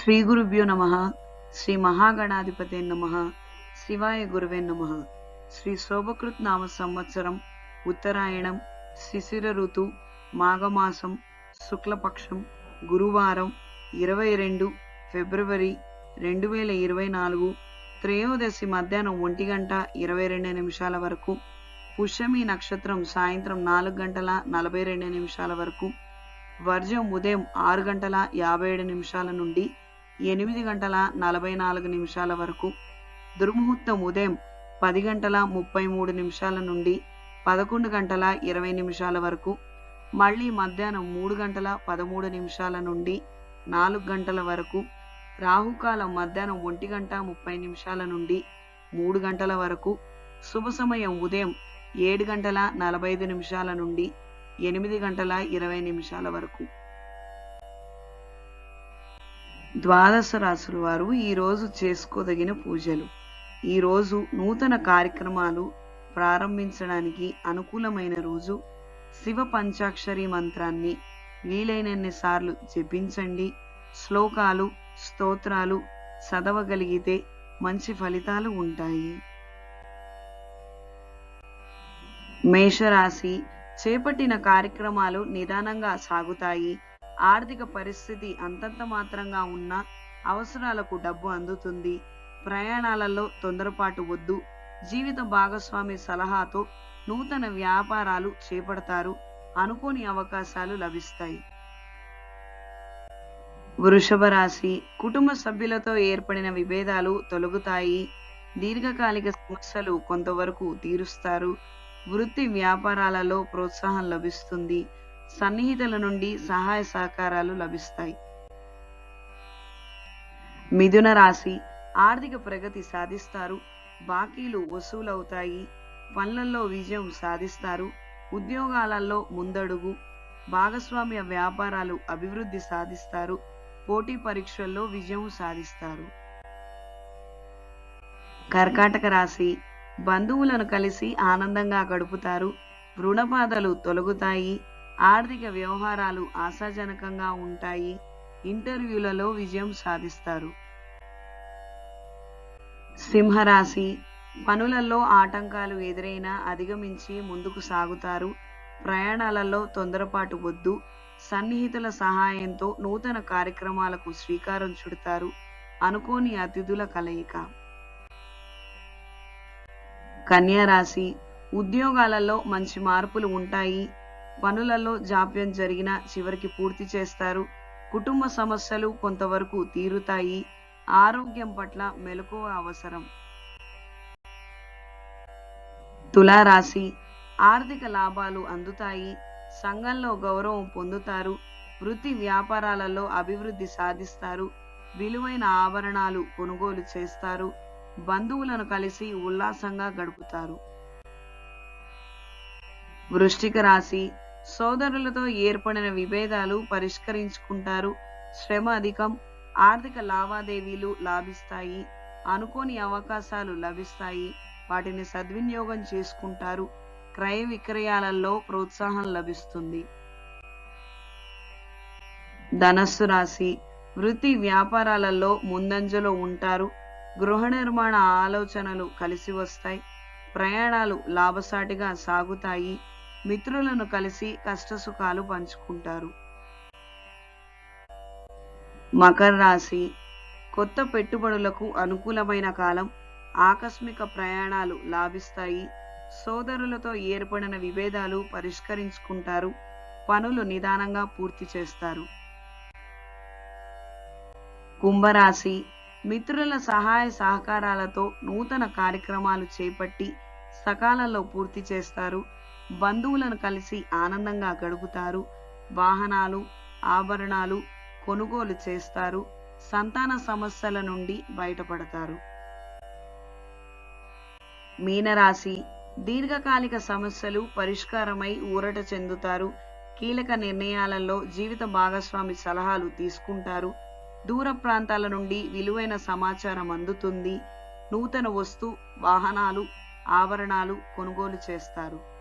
శ్రీ గురుభ్యో నమ శ్రీ మహాగణాధిపతే నమ శివాయ గురువే నమ. శ్రీ శోభకృత్ నామ సంవత్సరం ఉత్తరాయణం శిశిర ఋతు మాఘమాసం శుక్లపక్షం గురువారం ఇరవై రెండు ఫిబ్రవరి రెండు వేల ఇరవై నాలుగు త్రయోదశి మధ్యాహ్నం ఒంటి గంట ఇరవై రెండు నిమిషాల వరకు పుష్యమి నక్షత్రం సాయంత్రం నాలుగు గంటల నలభై రెండు నిమిషాల వరకు వర్జం ఉదయం ఆరు గంటల యాభై ఏడు నిమిషాల నుండి ఎనిమిది గంటల నలభై నాలుగు నిమిషాల వరకు. దుర్ముహూర్తం ఉదయం పది గంటల ముప్పై మూడు నిమిషాల నుండి పదకొండు గంటల ఇరవై నిమిషాల వరకు. మళ్ళీ మధ్యాహ్నం మూడు గంటల పదమూడు నిమిషాల నుండి నాలుగు గంటల వరకు. రాహుకాలం మధ్యాహ్నం ఒంటి గంట ముప్పై నిమిషాల నుండి మూడు గంటల వరకు. శుభ సమయం ఉదయం ఏడు గంటల నలభై ఐదు నిమిషాల నుండి ఎనిమిది గంటల ఇరవై నిమిషాల వరకు. ద్వాదశ రాసుల వారు ఈరోజు చేసుకోదగిన పూజలు. ఈరోజు నూతన కార్యక్రమాలు ప్రారంభించడానికి అనుకూలమైన రోజు. శివ పంచాక్షరి మంత్రాన్ని వీలైనన్ని సార్లు జపించండి. శ్లోకాలు స్తోత్రాలు చదవగలిగితే మంచి ఫలితాలు ఉంటాయి. మేషరాశి చేపట్టిన కార్యక్రమాలు నిదానంగా సాగుతాయి. ఆర్థిక పరిస్థితి అంతంత మాత్రంగా ఉన్న అవసరాలకు డబ్బు అందుతుంది. ప్రయాణాలలో తొందరపాటు వద్దు. జీవిత భాగస్వామి సలహాతో నూతన వ్యాపారాలు చేపడతారు. అనుకోని అవకాశాలు లభిస్తాయి. వృషభ రాశి కుటుంబ సభ్యులతో ఏర్పడిన విభేదాలు తొలగుతాయి. దీర్ఘకాలిక సమస్యలు కొంతవరకు తీరుస్తారు. వృత్తి వ్యాపారాలలో ప్రోత్సాహం లభిస్తుంది. సన్నిహితుల నుండి సహాయ సహకారాలు లభిస్తాయి. మిథున రాశి ఆర్థిక ప్రగతి సాధిస్తారు. బాకీలు వసూలవుతాయి. పనులలో విజయం సాధిస్తారు. ఉద్యోగాలలో ముందడుగు. భాగస్వామ్య వ్యాపారాలు అభివృద్ధి సాధిస్తారు. పోటీ పరీక్షల్లో విజయం సాధిస్తారు. కర్కాటక రాశి బంధువులను కలిసి ఆనందంగా గడుపుతారు. రుణబాధలు తొలగుతాయి. ఆర్థిక వ్యవహారాలు ఆశాజనకంగా ఉంటాయి. ఇంటర్వ్యూలలో విజయం సాధిస్తారు. సింహరాశి పనులలో ఆటంకాలు ఎదురైనా అధిగమించి ముందుకు సాగుతారు. ప్రయాణాలలో తొందరపాటు వద్దు. సన్నిహితుల సహాయంతో నూతన కార్యక్రమాలకు శ్రీకారం చుడతారు. అనుకోని అతిథుల కలయిక. కన్యారాశి ఉద్యోగాలలో మంచి మార్పులు ఉంటాయి. పనులలో జాప్యం జరిగినా చివరికి పూర్తి చేస్తారు. కుటుంబ సమస్యలు కొంతవరకు తీరుతాయి. ఆరోగ్యం పట్ల మెలకువ అవసరం. తులారాశి ఆర్థిక లాభాలు అందుతాయి. సంఘంలో గౌరవం పొందుతారు. వృత్తి వ్యాపారాలలో అభివృద్ధి సాధిస్తారు. విలువైన ఆభరణాలు కొనుగోలు చేస్తారు. బంధువులను కలిసి ఉల్లాసంగా గడుపుతారు. వృష్టిక రాశి సోదరులతో ఏర్పడిన విభేదాలు పరిష్కరించుకుంటారు. శ్రమ అధికం ఆర్థిక లావాదేవీలు లాభిస్తాయి అనుకోని అవకాశాలు లభిస్తాయి వాటిని సద్వినియోగం చేసుకుంటారు. క్రయ విక్రయాలలో ప్రోత్సాహం లభిస్తుంది. ధనస్సు రాశి వృత్తి వ్యాపారాలలో ముందంజలో ఉంటారు. గృహ నిర్మాణ ఆలోచనలు కలిసి వస్తాయి. ప్రయాణాలు లాభసాటిగా సాగుతాయి. మిత్రులను కలిసి కష్టసుఖాలు పంచుకుంటారు. మకర రాశి కొత్త పెట్టుబడులకు అనుకూలమైన కాలం ఆకస్మిక ప్రయాణాలు లాభిస్తాయి. సోదరులతో ఏర్పడిన విభేదాలు పరిష్కరించుకుంటారు. పనులు నిదానంగా పూర్తి చేస్తారు. కుంభరాశి మిత్రుల సహాయ సహకారాలతో నూతన కార్యక్రమాలు చేపట్టి సకాలంలో పూర్తి చేస్తారు. బంధువులను కలిసి ఆనందంగా గడుపుతారు. వాహనాలు ఆభరణాలు కొనుగోలు చేస్తారు. సంతాన సమస్యల నుండి బయటపడతారు. మీనరాశి దీర్ఘకాలిక సమస్యలు పరిష్కారమై ఊరట చెందుతారు. కీలక నిర్ణయాలలో జీవిత భాగస్వామి సలహాలు తీసుకుంటారు. దూర ప్రాంతాల నుండి విలువైన సమాచారం అందుతుంది. నూతన వస్తు వాహనాలు ఆభరణాలు కొనుగోలు చేస్తారు.